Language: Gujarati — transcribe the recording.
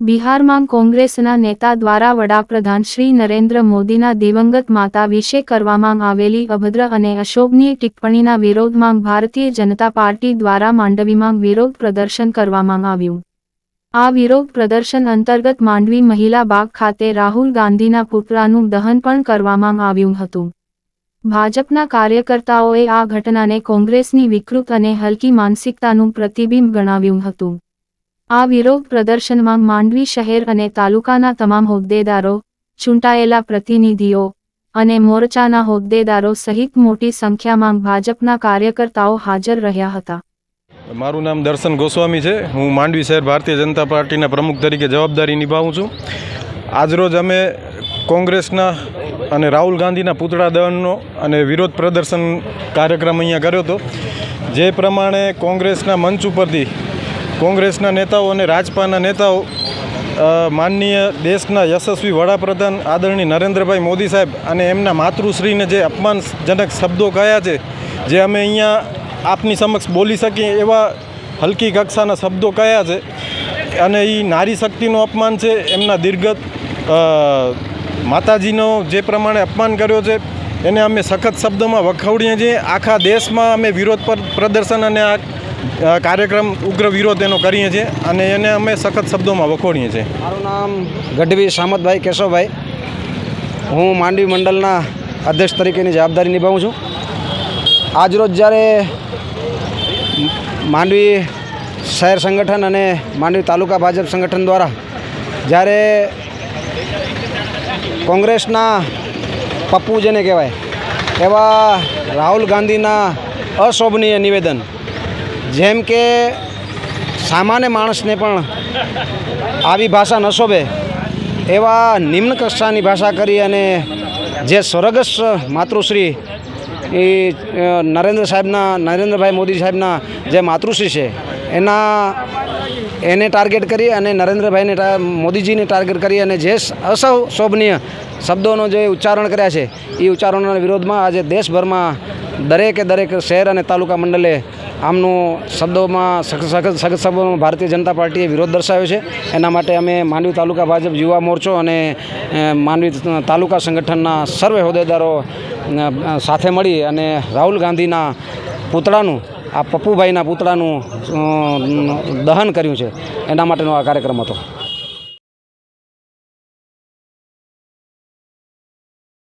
બિહારમાં કોંગ્રેસના નેતા દ્વારા વડાપ્રધાન શ્રી નરેન્દ્ર મોદીના દિવંગત માતા વિશે કરવામાં આવેલી અભદ્ર અને અશોભનીય ટિપ્પણીના વિરોધમાં ભારતીય જનતા પાર્ટી દ્વારા માંડવીમાં વિરોધ પ્રદર્શન કરવામાં આવ્યું. આ વિરોધ પ્રદર્શન અંતર્ગત માંડવી મહિલા બાગ ખાતે રાહુલ ગાંધીના પુતળાનું દહન પણ કરવામાં આવ્યું હતું. ભાજપના કાર્યકર્તાઓએ આ ઘટનાને કોંગ્રેસની વિકૃત અને હલકી માનસિકતાનું પ્રતિબિંબ ગણાવ્યું હતું. આ વિરોધ પ્રદર્શનમાં માંડવી શહેર અને તાલુકાના તમામ હોદ્દેદારો, ચૂંટાયેલા પ્રતિનિધિઓ અને મોરચાના હોદ્દેદારો સહિત મોટી સંખ્યામાં ભાજપના કાર્યકર્તાઓ હાજર રહ્યા હતા. મારું નામ દર્શન ગોસ્વામી છે. હું માંડવી શહેર ભારતીય જનતા પાર્ટીના પ્રમુખ તરીકે જવાબદારી નિભાવું છું. આજરોજ અમે કોંગ્રેસના અને રાહુલ ગાંધીના પૂતળા દહનનો અને વિરોધ પ્રદર્શન કાર્યક્રમ અહીંયા કર્યો હતો. જે પ્રમાણે કોંગ્રેસના મંચ ઉપરથી કોંગ્રેસના નેતાઓ અને રાજપાના નેતાઓ માનનીય દેશના યશસ્વી વડાપ્રધાન આદરણીય નરેન્દ્રભાઈ મોદી સાહેબ અને એમના માતૃશ્રીને જે અપમાનજનક શબ્દો કહ્યા છે, જે અમે અહીંયા આપની સમક્ષ બોલી શકીએ એવા હલકી કક્ષાના શબ્દો કયા છે અને એ નારી શક્તિનું અપમાન છે, એમના દીર્ઘત માતાજીનો જે પ્રમાણે અપમાન કર્યો છે, એને અમે સખત શબ્દોમાં વખવડીએ છીએ. આખા દેશમાં અમે વિરોધ પર, પ્રદર્શન અને આ કાર્યક્રમ ઉગ્ર વિરોધ એનો કરીએ છીએ અને એને અમે સખત શબ્દોમાં વખોડીએ છીએ. મારું નામ ગઢવી સામતભાઈ કેશવભાઈ. હું માંડવી મંડળના અધ્યક્ષ તરીકેની જવાબદારી નિભાવું છું. આજરોજ જ્યારે માંડવી શહેર સંગઠન અને માંડવી તાલુકા ભાજપ સંગઠન દ્વારા જ્યારે કોંગ્રેસના પપ્પુ જેને કહેવાય, એવા રાહુલ ગાંધીના અશોભનીય નિવેદન જેમ કે સામાન્ય માણસને પણ આવી ભાષા ન શોભે, એવા નિમ્ન કક્ષાની ભાષા કરી અને જે સ્વર્ગસ્થ માતૃશ્રી એ નરેન્દ્ર સાહેબના, નરેન્દ્રભાઈ મોદી સાહેબના જે માતૃશ્રી છે, એના, એને ટાર્ગેટ કરી અને નરેન્દ્રભાઈને મોદીજીને ટાર્ગેટ કરી અને જે અસૌ શોભનીય શબ્દોનો જે ઉચ્ચારણ કર્યા છે, એ ઉચ્ચારણોના વિરોધમાં આજે દેશભરમાં દરેકે દરેક શહેર અને તાલુકા મંડળે આમનું શબ્દોમાં સખત શબ્દોમાં ભારતીય જનતા પાર્ટીએ વિરોધ દર્શાવ્યો છે. એના માટે અમે માંડવી તાલુકા ભાજપ યુવા મોરચો અને માંડવી તાલુકા સંગઠનના સર્વે હોદ્દેદારો સાથે મળી અને રાહુલ ગાંધીના પૂતળાનું, આ પપ્પુભાઈના પૂતળાનું દહન કર્યું છે. એના માટેનો આ કાર્યક્રમ હતો.